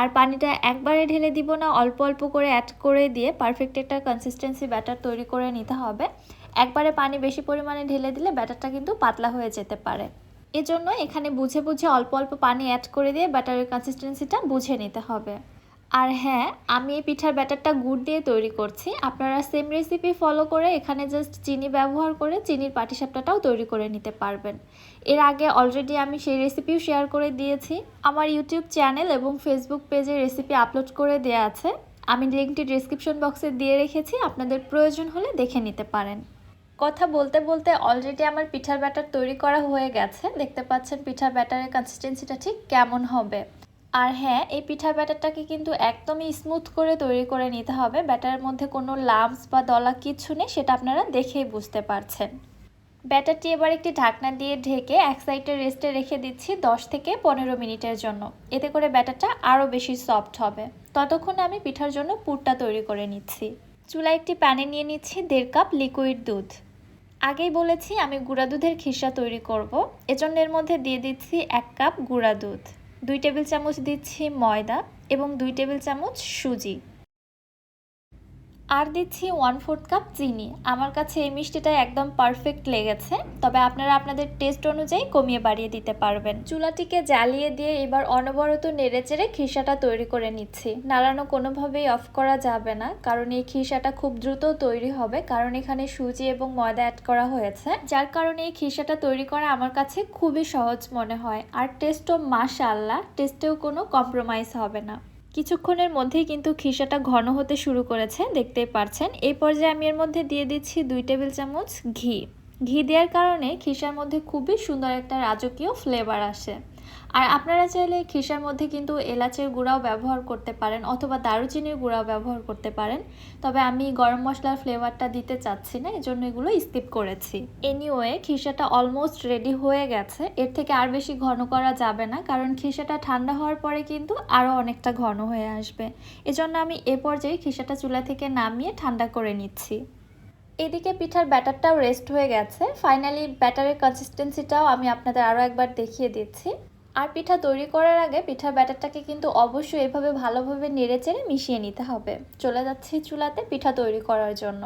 আর পানিটা একবারে ঢেলে দিব না, অল্প অল্প করে অ্যাড করে দিয়ে পারফেক্ট একটা কনসিস্টেন্সি ব্যাটার তৈরি করে নিতে হবে। একবারে পানি বেশি পরিমাণে ঢেলে দিলে ব্যাটারটা কিন্তু পাতলা হয়ে যেতে পারে। এজন্য এখানে বুঝে বুঝে অল্প অল্প পানি অ্যাড করে দিয়ে ব্যাটারের কনসিস্টেন্সিটা বুঝে নিতে হবে। আর হ্যাঁ আমি এই পিঠার ব্যাটারটা গুড় দিয়ে তৈরি করছি। আপনারা সেম রেসিপি ফলো করে এখানে জাস্ট চিনি ব্যবহার করে চিনির পাটিসাপটাটাও তৈরি করে নিতে পারবেন। এর আগে অলরেডি আমি সেই রেসিপিও শেয়ার করে দিয়েছি। আমার ইউটিউব চ্যানেল এবং ফেসবুক পেজে রেসিপি আপলোড করে দেওয়া আছে। আমি লিঙ্কটি ডিসক্রিপশন বক্সে দিয়ে রেখেছি, আপনাদের প্রয়োজন হলে দেখে নিতে পারেন। কথা বলতে বলতে অলরেডি আমার পিঠার ব্যাটার তৈরি করা হয়ে গেছে। দেখতে পাচ্ছেন পিঠার ব্যাটারের কনসিস্টেন্সিটা ঠিক কেমন হবে। আর হ্যাঁ এই পিঠা ব্যাটারটাকে কিন্তু একদমই স্মুথ করে তৈরি করে নিতে হবে। ব্যাটারের মধ্যে কোনো লাম্পস বা দলা কিচ্ছু নেই, সেটা আপনারা দেখেই বুঝতে পারছেন। ব্যাটারটি এবার একটি ঢাকনা দিয়ে ঢেকে এক সাইডে রেস্টে রেখে দিচ্ছি দশ থেকে পনেরো মিনিটের জন্য। এতে করে ব্যাটারটা আরও বেশি সফট হবে। ততক্ষণে আমি পিঠার জন্য পুরটা তৈরি করে নিচ্ছি। চুলায় একটি প্যানে নিয়ে নিচ্ছি দেড় কাপ লিকুইড দুধ। আগেই বলেছি আমি গুঁড়া দুধের খিসা তৈরি করব। এজন্য এর মধ্যে দিয়ে দিচ্ছি এক কাপ গুঁড়া দুধ। দুই টেবিল চামচ দিচ্ছি ময়দা এবং দুই টেবিল চামচ সুজি। আর দিচ্ছি ওয়ান ফোর্থ কাপ চিনি। আমার কাছে এই মিষ্টিটা একদম পারফেক্ট লেগেছে। তবে আপনারা আপনাদের টেস্ট অনুযায়ী কমিয়ে বাড়িয়ে দিতে পারবেন। চুলাটিকে জ্বালিয়ে দিয়ে এবার অনবরত নেড়েচেড়ে খিসাটা তৈরি করে নিচ্ছি। নাড়ানো কোনোভাবেই অফ করা যাবে না, কারণ এই খিসাটা খুব দ্রুত তৈরি হবে, কারণ এখানে সুজি এবং ময়দা অ্যাড করা হয়েছে। যার কারণে এই খিসাটা তৈরি করা আমার কাছে খুবই সহজ মনে হয়। আর টেস্টও মাশাল্লাহ টেস্টেও কোনো কম্প্রোমাইজ হবে না। কিছুক্ষণের মধ্যেই কিন্তু খিসাটা ঘন হতে শুরু করেছে দেখতে পারছেন। এই পর্যায়ে আমি এর মধ্যে দিয়ে দিচ্ছি দুই টেবিল চামচ ঘি। ঘি দেওয়ার কারণে খিসার মধ্যে খুবই সুন্দর একটা রাজকীয় ফ্লেভার আসে। আর আপনারা চাইলে খিসার মধ্যে কিন্তু এলাচের গুঁড়াও ব্যবহার করতে পারেন অথবা দারুচিনির গুঁড়াও ব্যবহার করতে পারেন। তবে আমি গরম মশলার ফ্লেভারটা দিতে চাচ্ছি না, এজন্য এগুলো স্কিপ করেছি। এনিওয়ে খিসাটা অলমোস্ট রেডি হয়ে গেছে। এর থেকে আর বেশি ঘন করা যাবে না, কারণ খিসাটা ঠান্ডা হওয়ার পরে কিন্তু আরও অনেকটা ঘন হয়ে আসবে। এজন্য আমি এ পর্যায়ে খিসাটা চুলা থেকে নামিয়ে ঠান্ডা করে নিচ্ছি। এদিকে পিঠার ব্যাটারটাও রেস্ট হয়ে গেছে। ফাইনালি ব্যাটারের কনসিস্টেন্সিটাও আমি আপনাদের আরও একবার দেখিয়ে দিচ্ছি। আর পিঠা তৈরি করার আগে পিঠার ব্যাটারটাকে কিন্তু অবশ্যই এভাবে ভালোভাবে নেড়ে চেড়ে মিশিয়ে নিতে হবে। চলে যাচ্ছি চুলাতে পিঠা তৈরি করার জন্য।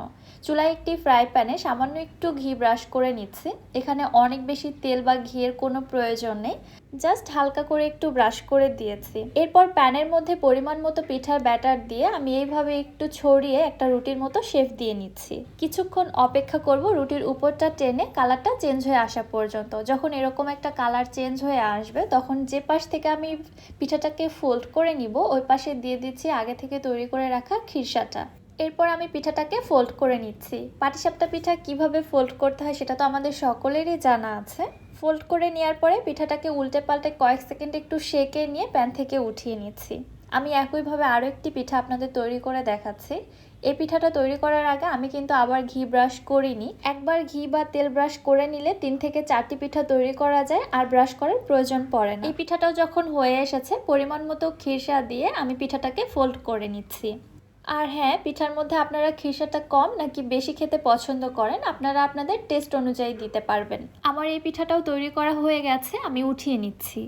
চুলায় একটি ফ্রাই প্যানে সামান্য একটু ঘি ব্রাশ করে নিচ্ছি। এখানে অনেক বেশি তেল বা ঘিয়ের কোনো প্রয়োজন নেই। জাস্ট হালকা করে একটু ব্রাশ করে দিয়েছি। এরপর প্যানের মধ্যে পরিমাণ মতো পিঠার ব্যাটার দিয়ে আমি এইভাবে একটু ছড়িয়ে একটা রুটির মতো শেফ দিয়ে নিচ্ছি। কিছুক্ষণ অপেক্ষা করব রুটির উপরটা টেনে কালারটা চেঞ্জ হয়ে আসা পর্যন্ত। যখন এরকম একটা কালার চেঞ্জ হয়ে আসবে, তখন যে পাশ থেকে আমি পিঠাটাকে ফোল্ড করে নিব, ওই পাশে দিয়ে দিচ্ছি আগে থেকে তৈরি করে রাখা খিরসাটা। এরপর আমি পিঠাটাকে ফোল্ড করে নিচ্ছি। পাটিসাপটা পিঠা কীভাবে ফোল্ড করতে হয় সেটা তো আমাদের সকলেরই জানা আছে। ফোল্ড করে নেওয়ার পরে পিঠাটাকে উল্টে পাল্টে কয়েক সেকেন্ড একটু সেকে নিয়ে প্যান থেকে উঠিয়ে নিচ্ছি। আমি একইভাবে আরও একটি পিঠা আপনাদের তৈরি করে দেখাচ্ছি। এই পিঠাটা তৈরি করার আগে আমি কিন্তু আবার ঘি ব্রাশ করিনি। একবার ঘি বা তেল ব্রাশ করে নিলে তিন থেকে চারটি পিঠা তৈরি করা যায় আর ব্রাশ করার প্রয়োজন পড়ে না। এই পিঠাটাও যখন হয়ে এসেছে, পরিমাণ মতো খিরসা দিয়ে আমি পিঠাটাকে ফোল্ড করে নিচ্ছি। আর হ্যাঁ পিঠার মধ্যে আপনারা খিসাটা কম নাকি বেশি খেতে পছন্দ করেন, আপনারা আপনাদের টেস্ট অনুযায়ী দিতে পারবেন। আমার এই পিঠাটাও তৈরি করা হয়ে গেছে, আমি উঠিয়ে নিচ্ছি।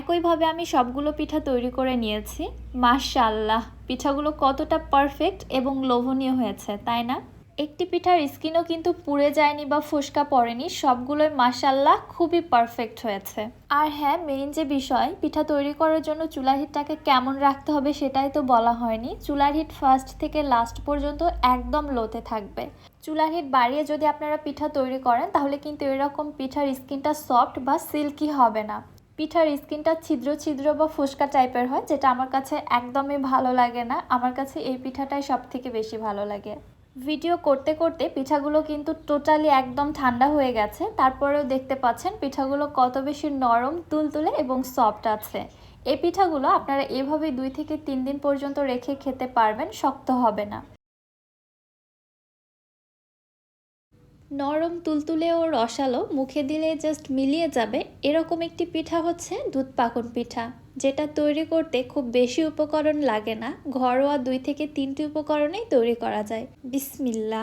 একইভাবে আমি সবগুলো পিঠা তৈরি করে নিয়েছি। মাশাল্লাহ পিঠাগুলো কতটা পারফেক্ট এবং লোভনীয় হয়েছে, তাই না? একটি পিঠার স্কিনও কিন্তু পুড়ে যায়নি বা ফুসকা পড়েনি, সবগুলোই মাসাল্লাহ খুবই পারফেক্ট হয়েছে। আর হ্যাঁ মেইন যে বিষয়, পিঠা তৈরি করার জন্য চুলার হিটটাকে কেমন রাখতে হবে সেটাই তো বলা হয়নি। চুলার হিট ফার্স্ট থেকে লাস্ট পর্যন্ত একদম লোতে থাকবে। চুলার হিট বাড়িয়ে যদি আপনারা পিঠা তৈরি করেন, তাহলে কিন্তু এরকম পিঠার স্কিনটা সফট বা সিল্কি হবে না। পিঠার স্কিনটা ছিদ্র ছিদ্র বা ফুসকা টাইপের হয়, যেটা আমার কাছে একদমই ভালো লাগে না। আমার কাছে এই পিঠাটাই সব থেকে বেশি ভালো লাগে। ভিডিও করতে করতে পিঠাগুলো কিন্তু টোটালি একদম ঠান্ডা হয়ে গেছে। তারপরেও দেখতে পাচ্ছেন পিঠাগুলো কত বেশি নরম, তুলতুলে এবং সফট আছে। এই পিঠাগুলো আপনারা এভাবে দুই থেকে তিন দিন পর্যন্ত রেখে খেতে পারবেন, শক্ত হবে না। নরম, তুলতুলে ও রসালো মুখে দিলে জাস্ট মিলিয়ে যাবে, এরকম একটি পিঠা হচ্ছে দুধ পাকন পিঠা। যেটা তৈরি করতে খুব বেশি উপকরণ লাগে না, ঘরোয়া দুই থেকে তিনটি উপকরণেই তৈরি করা যায়। বিসমিল্লা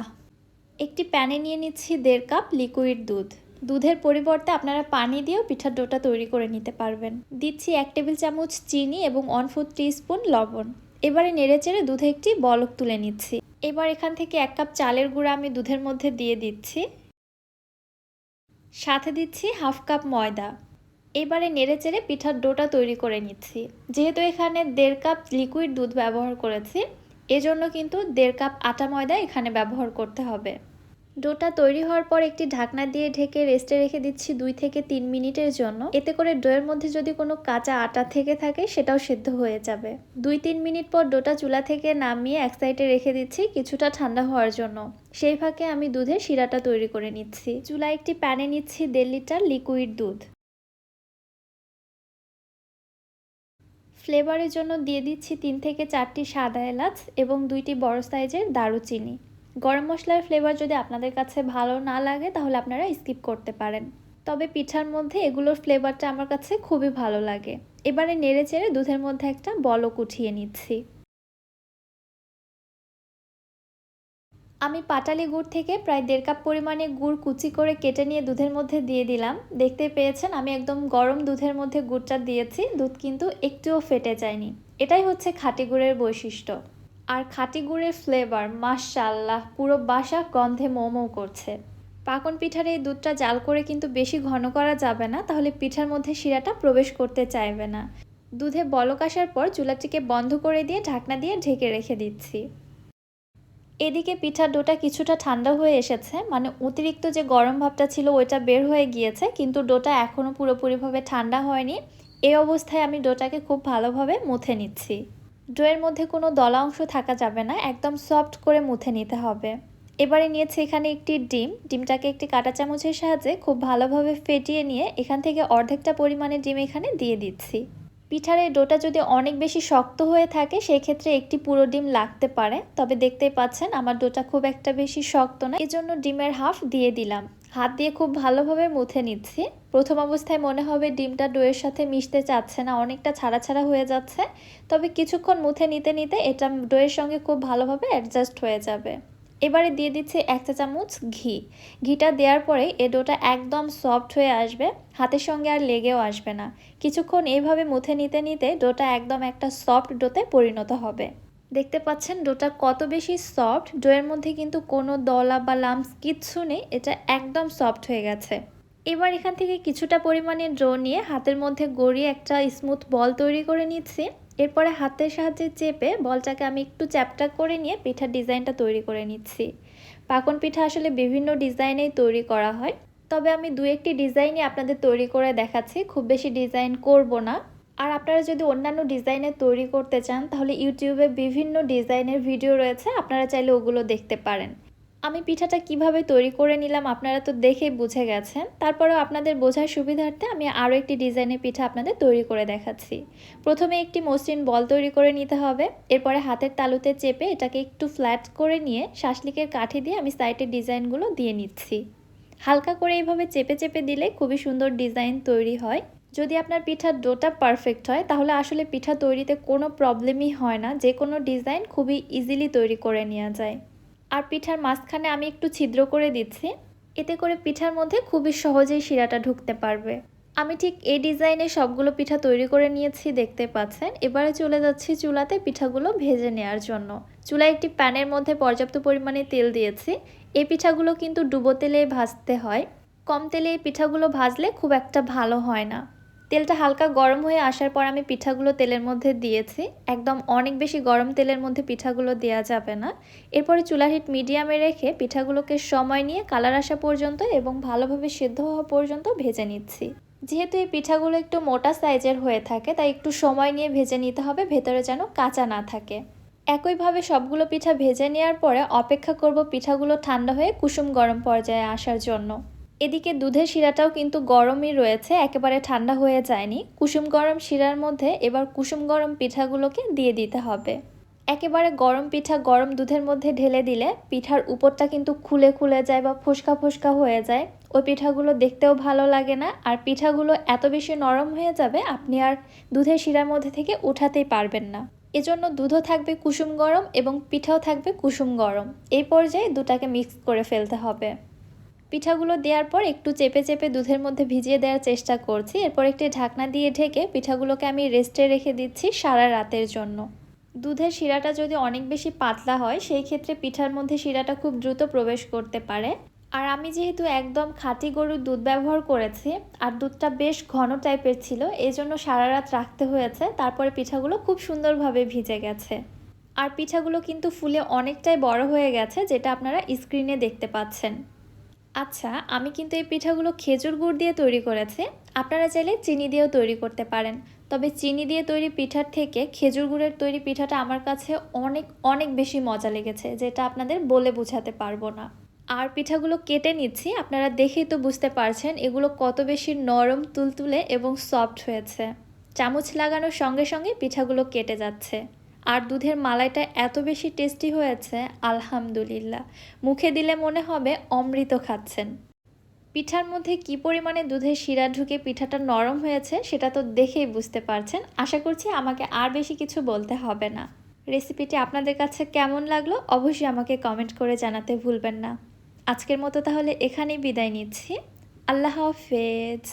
একটি প্যানে নিয়ে নিচ্ছি দেড় কাপ লিকুইড দুধ। দুধের পরিবর্তে আপনারা পানি দিয়েও পিঠার ডোটা তৈরি করে নিতে পারবেন। দিচ্ছি এক টেবিল চামচ চিনি এবং ওয়ান ফোর স্পুন লবণ। এবারে নেড়েচেড়ে দুধে একটি বলক তুলে নিচ্ছি। এবার এখান থেকে এক কাপ চালের গুঁড়া আমি দুধের মধ্যে দিয়ে দিচ্ছি। সাথে দিচ্ছি হাফ কাপ ময়দা। এবারে নেড়ে চেড়ে পিঠার ডোটা তৈরি করে নিচ্ছি। যেহেতু এখানে দেড় কাপ লিকুইড দুধ ব্যবহার করেছি, এজন্য কিন্তু দেড় কাপ আটা ময়দা এখানে ব্যবহার করতে হবে। ডোটা তৈরি হওয়ার পর একটি ঢাকনা দিয়ে ঢেকে রেস্টে রেখে দিচ্ছি দুই থেকে তিন মিনিটের জন্য। এতে করে ডোয়ের মধ্যে যদি কোনো কাঁচা আটা থেকে থাকে, সেটাও সিদ্ধ হয়ে যাবে। দুই তিন মিনিট পর ডোটা চুলা থেকে নামিয়ে এক সাইডে রেখে দিচ্ছি কিছুটা ঠান্ডা হওয়ার জন্য। সেই ফাঁকে আমি দুধের শিরাটা তৈরি করে নিচ্ছি। চুলা একটি প্যানে নিচ্ছি দেড় লিটার লিকুইড দুধ। ফ্লেভারের জন্য দিয়ে দিচ্ছি তিন থেকে চারটি সাদা এলাচ এবং দুইটি বড় সাইজের দারুচিনি। গরম মশলার ফ্লেভার যদি আপনাদের কাছে ভালো না লাগে, তাহলে আপনারা স্কিপ করতে পারেন। তবে পিঠার মধ্যে এগুলোর ফ্লেভারটা আমার কাছে খুবই ভালো লাগে। এবারে নেড়ে চেড়ে দুধের মধ্যে একটা বলক উঠিয়ে নিচ্ছি। আমি পাটালি গুড় থেকে প্রায় দেড় কাপ পরিমাণে গুড় কুচি করে কেটে নিয়ে দুধের মধ্যে দিয়ে দিলাম। দেখতে পেয়েছেন, আমি একদম গরম দুধের মধ্যে গুড়টা দিয়েছি। দুধ কিন্তু একটুও ফেটে যায়নি। এটাই হচ্ছে খাঁটি গুড়ের বৈশিষ্ট্য। আর খাটি গুড়ের ফ্লেভার মাশাল্লাহ পুরো বাসা গন্ধে মোমো করছে। পাকন পিঠার এই দুধটা জাল করে কিন্তু বেশি ঘন করা যাবে না, তাহলে পিঠার মধ্যে শিরাটা প্রবেশ করতে চাইবে না। দুধে বলক আসার পর চুলাটিকে বন্ধ করে দিয়ে ঢাকনা দিয়ে ঢেকে রেখে দিচ্ছি। এদিকে পিঠার ডোটা কিছুটা ঠান্ডা হয়ে এসেছে মানে অতিরিক্ত যে গরম ভাবটা ছিল ওইটা বের হয়ে গিয়েছে, কিন্তু ডোটা এখনও পুরোপুরিভাবে ঠান্ডা হয়নি। এই অবস্থায় আমি ডোটাকে খুব ভালোভাবে মুথে নিচ্ছি। ডোয়ের মধ্যে কোনো দলা অংশ থাকা যাবে না, একদম সফট করে মুথে নিতে হবে। এবারে নিয়েছি এখানে একটি ডিম, ডিমটাকে একটি কাঁটা চামচের সাহায্যে খুব ভালোভাবে ফেটিয়ে নিয়ে এখান থেকে অর্ধেকটা পরিমাণে ডিম এখানে দিয়ে দিচ্ছি। পিঠার এই ডোটা যদি অনেক বেশি শক্ত হয়ে থাকে সেই ক্ষেত্রে একটি পুরো ডিম লাগতে পারে। তবে দেখতেই পাচ্ছেন, আমার ডোটা খুব একটা বেশি শক্ত না। এজন্য ডিমের হাফ দিয়ে দিলাম। হাত দিয়ে খুব ভালোভাবে মুথে নিচ্ছি। প্রথম অবস্থায় মনে হবে ডিমটা ডোয়ের সাথে মিশতে চাচ্ছে না, অনেকটা ছাড়া ছাড়া হয়ে যাচ্ছে। তবে কিছুক্ষণ মুথে নিতে নিতে এটা ডোয়ের সঙ্গে খুব ভালোভাবে অ্যাডজাস্ট হয়ে যাবে। এবারে দিয়ে দিচ্ছি এক চা চামচ ঘি। ঘিটা দেওয়ার পরে এ ডোটা একদম সফট হয়ে আসবে, হাতের সঙ্গে আর লেগেও আসবে না। কিছুক্ষণ এইভাবে মুথে নিতে নিতে ডোটা একদম একটা সফট ডোতে পরিণত হবে। দেখতে পাচ্ছেন ডোটা কত বেশি সফট, ডোয়ের মধ্যে কিন্তু কোনো দলা বা লামস কিচ্ছু নেই, এটা একদম সফট হয়ে গেছে। এবার এখান থেকে কিছুটা পরিমাণে ড্রো নিয়ে হাতের মধ্যে গড়িয়ে একটা স্মুথ বল তৈরি করে নিচ্ছি। এরপরে হাতের সাহায্যে চেপে বলটাকে আমি একটু চ্যাপটা করে নিয়ে পিঠার ডিজাইনটা তৈরি করে নিচ্ছি। পাকন পিঠা আসলে বিভিন্ন ডিজাইনেই তৈরি করা হয়। তবে আমি দু একটি ডিজাইনই আপনাদের তৈরি করে দেখাচ্ছি, খুব বেশি ডিজাইন করব না। আর আপনারা যদি অন্যান্য ডিজাইনের তৈরি করতে চান, তাহলে ইউটিউবে বিভিন্ন ডিজাইনের ভিডিও রয়েছে, আপনারা চাইলে ওগুলো দেখতে পারেন। আমি পিঠাটা কীভাবে তৈরি করে নিলাম আপনারা তো দেখেই বুঝে গেছেন। তারপরেও আপনাদের বোঝার সুবিধার্থে আমি আরও একটি ডিজাইনের পিঠা আপনাদের তৈরি করে দেখাচ্ছি। প্রথমে একটি মসৃণ বল তৈরি করে নিতে হবে। এরপরে হাতের তালুতে চেপে এটাকে একটু ফ্ল্যাট করে নিয়ে শাসলিকের কাঠি দিয়ে আমি সাইডের ডিজাইনগুলো দিয়ে নিচ্ছি। হালকা করে এইভাবে চেপে চেপে দিলে খুবই সুন্দর ডিজাইন তৈরি হয়। যদি আপনার পিঠার ডোটা পারফেক্ট হয়, তাহলে আসলে পিঠা তৈরিতে কোনো প্রবলেমই হয় না। যে কোনো ডিজাইন খুবই ইজিলি তৈরি করে নেওয়া যায়। আর পিঠার মাঝখানে আমি একটু ছিদ্র করে দিচ্ছি। এতে করে পিঠার মধ্যে খুবই সহজেই শিরাটা ঢুকতে পারবে। আমি ঠিক এই ডিজাইনে সবগুলো পিঠা তৈরি করে নিয়েছি, দেখতে পাচ্ছেন। এবারে চলে যাচ্ছি চুলাতে পিঠাগুলো ভেজে নেওয়ার জন্য। চুলায় একটি প্যানের মধ্যে পর্যাপ্ত পরিমাণে তেল দিয়েছি। এই পিঠাগুলো কিন্তু ডুবো তেলে ভাজতে হয়। কম তেলে এই পিঠাগুলো ভাজলে খুব একটা ভালো হয় না। তেলটা হালকা গরম হয়ে আসার পর আমি পিঠাগুলো তেলের মধ্যে দিয়েছি। একদম অনেক বেশি গরম তেলের মধ্যে পিঠাগুলো দেওয়া যাবে না। এরপরে চুলার হিট মিডিয়ামে রেখে পিঠাগুলোকে সময় নিয়ে কালার আসা পর্যন্ত এবং ভালোভাবে সিদ্ধ হওয়া পর্যন্ত ভেজে নিচ্ছি। যেহেতু এই পিঠাগুলো একটু মোটা সাইজের হয়ে থাকে, তাই একটু সময় নিয়ে ভেজে নিতে হবে, ভেতরে যেন কাঁচা না থাকে। একইভাবে সবগুলো পিঠা ভেজে নেওয়ার পরে অপেক্ষা করব পিঠাগুলো ঠান্ডা হয়ে কুসুম গরম পর্যায়ে আসার জন্য। এদিকে দুধের শিরাটাও কিন্তু গরমই রয়েছে, একেবারে ঠান্ডা হয়ে যায়নি। কুসুম গরম শিরার মধ্যে এবার কুসুম গরম পিঠাগুলোকে দিয়ে দিতে হবে। একেবারে গরম পিঠা গরম দুধের মধ্যে ঢেলে দিলে পিঠার উপরটা কিন্তু খুলে খুলে যায় বা ফোসকা ফোসকা হয়ে যায়। ওই পিঠাগুলো দেখতেও ভালো লাগে না, আর পিঠাগুলো এত বেশি নরম হয়ে যাবে আপনি আর দুধের শিরার মধ্যে থেকে উঠাতেই পারবেন না। এজন্য দুধও থাকবে কুসুম গরম এবং পিঠাও থাকবে কুসুম গরম। এই পর্যায়ে দুটাকে মিক্স করে ফেলতে হবে। পিঠাগুলো দেওয়ার পর একটু চেপে চেপে দুধের মধ্যে ভিজিয়ে দেওয়ার চেষ্টা করছি। এরপর একটি ঢাকনা দিয়ে ঢেকে পিঠাগুলোকে আমি রেস্টে রেখে দিচ্ছি সারা রাতের জন্য। দুধের শিরাটা যদি অনেক বেশি পাতলা হয়, সেই ক্ষেত্রে পিঠার মধ্যে শিরাটা খুব দ্রুত প্রবেশ করতে পারে। আর আমি যেহেতু একদম খাঁটি গরুর দুধ ব্যবহার করেছি আর দুধটা বেশ ঘন টাইপের ছিল এই জন্য সারা রাত রাখতে হয়েছে। তারপরে পিঠাগুলো খুব সুন্দরভাবে ভিজে গেছে। আর পিঠাগুলো কিন্তু ফুলে অনেকটাই বড় হয়ে গেছে, যেটা আপনারা স্ক্রিনে দেখতে পাচ্ছেন। আচ্ছা আমি কিন্তু এই পিঠাগুলো খেজুর গুড় দিয়ে তৈরি করেছি। আপনারা চাইলে চিনি দিয়েও তৈরি করতে পারেন। তবে চিনি দিয়ে তৈরি পিঠার থেকে খেজুর গুড়ের তৈরি পিঠাটা আমার কাছে অনেক অনেক বেশি মজা লেগেছে, যেটা আপনাদের বলে বোঝাতে পারব না। আর পিঠাগুলো কেটে নিচ্ছি, আপনারা দেখেই তো বুঝতে পারছেন, এগুলো কত বেশি নরম, তুলতুলে এবং সফট হয়েছে। চামচ লাগানোর সঙ্গে সঙ্গে পিঠাগুলো কেটে যাচ্ছে। আর দুধের মালাইটা এত বেশি টেস্টি হয়েছে, আলহামদুলিল্লাহ। মুখে দিলে মনে হবে অমৃত খাচ্ছেন। পিঠার মধ্যে কি পরিমাণে দুধের শিরা ঢুকে পিঠাটা নরম হয়েছে সেটা তো দেখেই বুঝতে পারছেন। আশা করছি আমাকে আর বেশি কিছু বলতে হবে না। রেসিপিটি আপনাদের কাছে কেমন লাগল অবশ্যই আমাকে কমেন্ট করে জানাতে ভুলবেন না। আজকের মতো তাহলে এখানেই বিদায় নিচ্ছি। আল্লাহ হাফেজ।